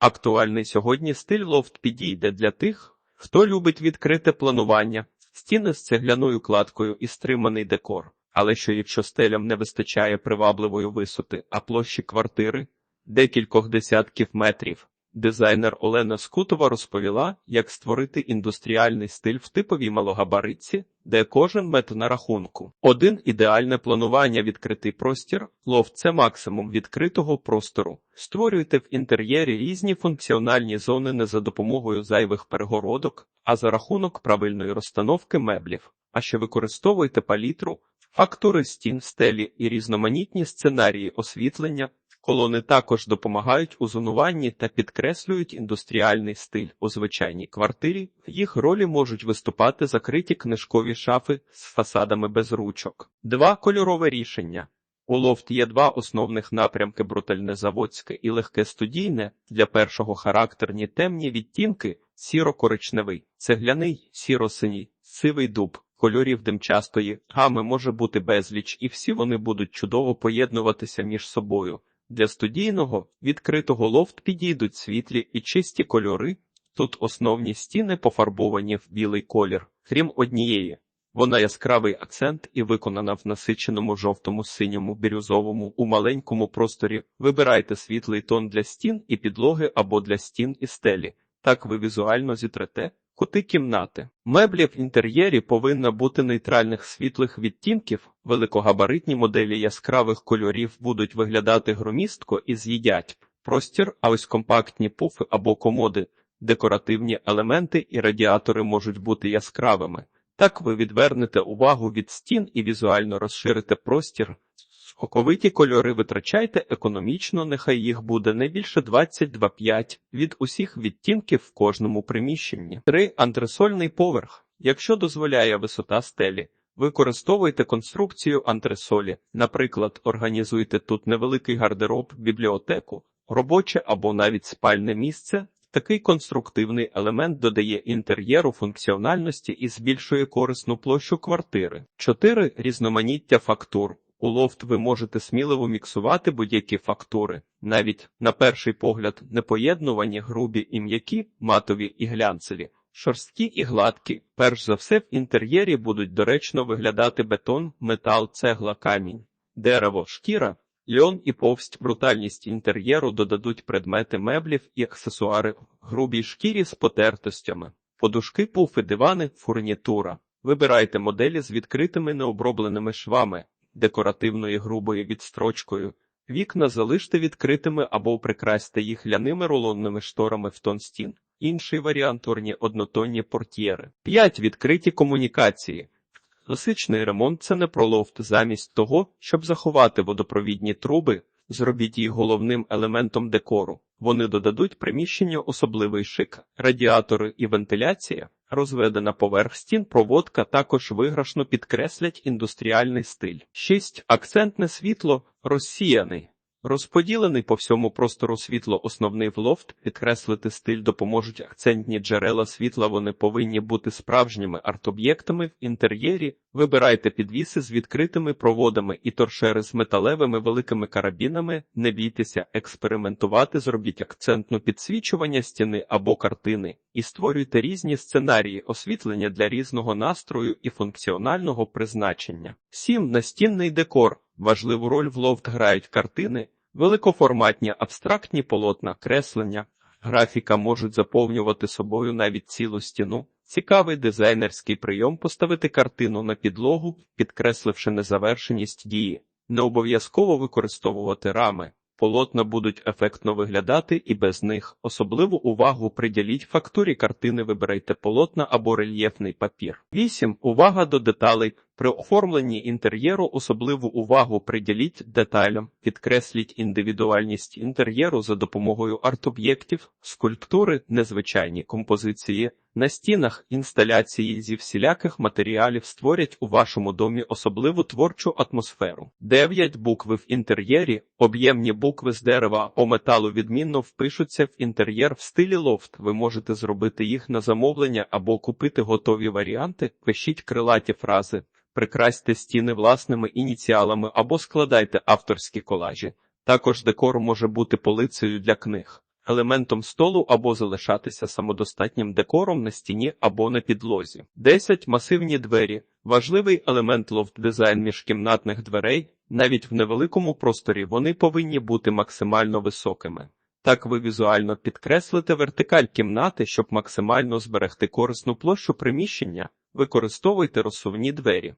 Актуальний сьогодні стиль лофт підійде для тих, хто любить відкрите планування, стіни з цегляною кладкою і стриманий декор. Але що якщо стелям не вистачає привабливої висоти, а площі квартири декількох десятків метрів. Дизайнер Олена Скутова розповіла, як створити індустріальний стиль в типовій малогабаритці, де кожен метр на рахунку. Один ідеальне планування відкритий простір, лофт – це максимум відкритого простору. Створюйте в інтер'єрі різні функціональні зони не за допомогою зайвих перегородок, а за рахунок правильної розстановки меблів. А ще використовуйте палітру, фактури стін, стелі і різноманітні сценарії освітлення. Колони також допомагають у зонуванні та підкреслюють індустріальний стиль у звичайній квартирі. В їх ролі можуть виступати закриті книжкові шафи з фасадами без ручок. Два кольорове рішення. У лофт є два основних напрямки: брутальне заводське і легке студійне. Для першого характерні темні відтінки, сіро-коричневий, цегляний, сіро-синій, сивий дуб. Кольорів димчастої гами може бути безліч, і всі вони будуть чудово поєднуватися між собою. Для студійного відкритого лофт підійдуть світлі і чисті кольори. Тут основні стіни пофарбовані в білий колір, крім однієї. Вона яскравий акцент і виконана в насиченому жовтому, синьому, бірюзовому у маленькому просторі. Вибирайте світлий тон для стін і підлоги або для стін і стелі. Так ви візуально зітрете кути кімнати. Меблі в інтер'єрі повинна бути нейтральних світлих відтінків. Великогабаритні моделі яскравих кольорів будуть виглядати громістко і з'їдять простір, а ось компактні пуфи або комоди, декоративні елементи і радіатори можуть бути яскравими. Так ви відвернете увагу від стін і візуально розширите простір. Оковиті кольори витрачайте економічно, нехай їх буде не більше 22,5 від усіх відтінків в кожному приміщенні. 3. Антресольний поверх. Якщо дозволяє висота стелі, використовуйте конструкцію антресолі. Наприклад, організуйте тут невеликий гардероб, бібліотеку, робоче або навіть спальне місце. Такий конструктивний елемент додає інтер'єру функціональності і збільшує корисну площу квартири. 4. Різноманіття фактур. У лофт ви можете сміливо міксувати будь-які фактури, навіть на перший погляд непоєднувані грубі і м'які, матові і глянцеві, шорсткі і гладкі. Перш за все в інтер'єрі будуть доречно виглядати бетон, метал, цегла, камінь, дерево, шкіра, льон і повсть. Брутальність інтер'єру додадуть предмети меблів і аксесуари, грубій шкірі з потертостями, подушки, пуфи, дивани, фурнітура. Вибирайте моделі з відкритими необробленими швами декоративною грубою відстрочкою. Вікна залиште відкритими або прикрасьте їх ляними рулонними шторами в тон стін. Інший варіант орні однотонні портьєри. 5. Відкриті комунікації. Класичний ремонт це не про лофт. Замість того, щоб заховати водопровідні труби, зробіть їх головним елементом декору. Вони додадуть приміщенню особливий шик, радіатори і вентиляція. Розведена поверх стін проводка також виграшно підкреслять індустріальний стиль. 6. Акцентне світло розсіяний. Розподілений по всьому простору світло основний в лофт, підкреслити стиль допоможуть акцентні джерела світла. Вони повинні бути справжніми арт-об'єктами в інтер'єрі. Вибирайте підвіси з відкритими проводами і торшери з металевими великими карабінами. Не бійтеся експериментувати, зробіть акцентну підсвічування стіни або картини і створюйте різні сценарії освітлення для різного настрою і функціонального призначення. 7. Настінний декор. Важливу роль в лофт грають картини, великоформатні абстрактні полотна, креслення, графіка можуть заповнювати собою навіть цілу стіну. Цікавий дизайнерський прийом поставити картину на підлогу, підкресливши незавершеність дії, не обов'язково використовувати рами. Полотна будуть ефектно виглядати і без них. Особливу увагу приділіть фактурі картини, вибирайте полотна або рельєфний папір. 8. Увага до деталей. При оформленні інтер'єру особливу увагу приділіть деталям, підкресліть індивідуальність інтер'єру за допомогою арт-об'єктів, скульптури, незвичайні композиції. На стінах інсталяції зі всіляких матеріалів створять у вашому домі особливу творчу атмосферу. 9 букви в інтер'єрі, об'ємні букви з дерева або металу відмінно впишуться в інтер'єр в стилі лофт. Ви можете зробити їх на замовлення або купити готові варіанти, пишіть крилаті фрази. Прикрасьте стіни власними ініціалами або складайте авторські колажі. Також декор може бути полицею для книг. елементом столу або залишатися самодостатнім декором на стіні або на підлозі. 10. Масивні двері. Важливий елемент лофт-дизайн міжкімнатних дверей. Навіть в невеликому просторі вони повинні бути максимально високими. Так ви візуально підкреслите вертикаль кімнати, щоб максимально зберегти корисну площу приміщення. Використовуйте розсувні двері.